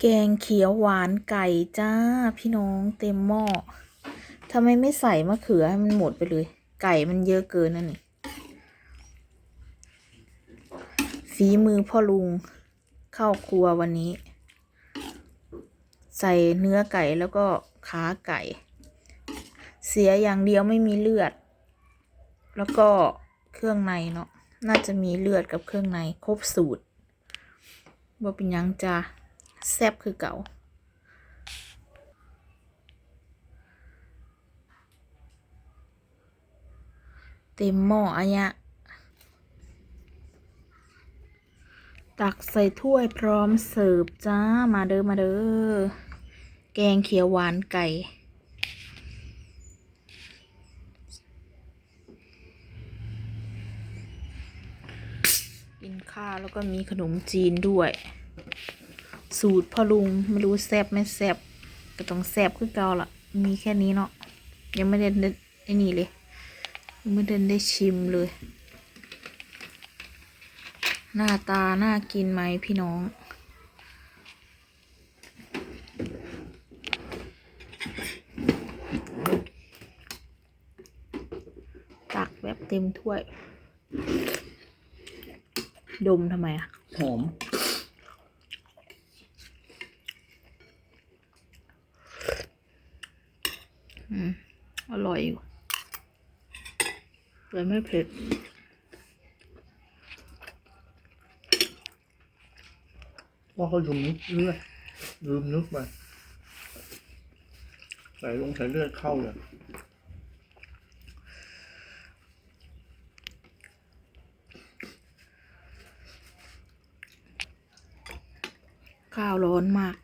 แกงเขียวหวานไก่จ้าพี่น้องเต็มหม้อทำไมไม่ใส่มะเขือให้มันหมดไปเลย ไก่มันเยอะเกินนั่นนี่ฝีมือพ่อลุงเข้าครัววันนี้ ใส่เนื้อไก่แล้วก็ขาไก่ เสียอย่างเดียวไม่มีเลือด แล้วก็เครื่องในเนาะน่าจะมีเลือดกับเครื่องในครบสูตรบ่เป็นยังจ้า แซ่บคือเก่าเต็มหม้ออะยะตักใส่ถ้วยพร้อมเสิร์ฟจ้า มาเด้อ มาเด้อ แกงเขียวหวานไก่ กินข้าวแล้วก็มีขนมจีนด้วย สูตรพ่อลุงไม่รู้แซบไม่แซบก็ต้องแซบคือเก่าละมีแค่นี้เนาะยังไม่ได้ได้ไอ้นี่เลยยังไม่ได้ได้ชิมเลย หน้าตาน่ากินไหมพี่น้องตักแบบเต็มถ้วย ดมทำไมอะหอม อืมอร่อยอยู่แต่ไม่เผ็ดว่าเขาลืมนึกเลือดลืมนึกไปใส่ลงใส่เลือดเข้าเลยข้าวร้อนมาก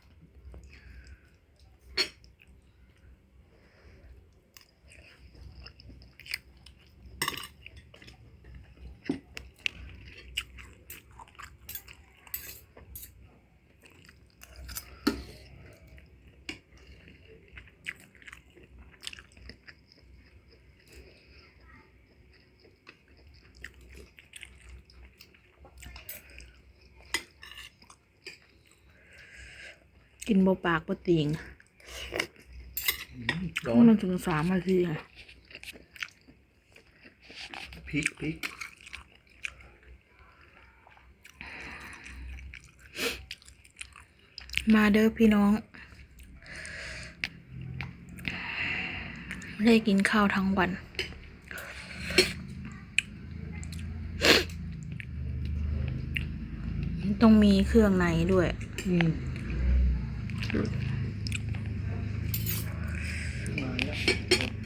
กินบ่ปากบ่ติงร้อนมันถึงสามนาทีค่ะพริกพริกมาเด้อพี่น้อง ไม่ได้กินข้าวทั้งวัน ต้องมีเครื่องในด้วย อืม มาแล้ว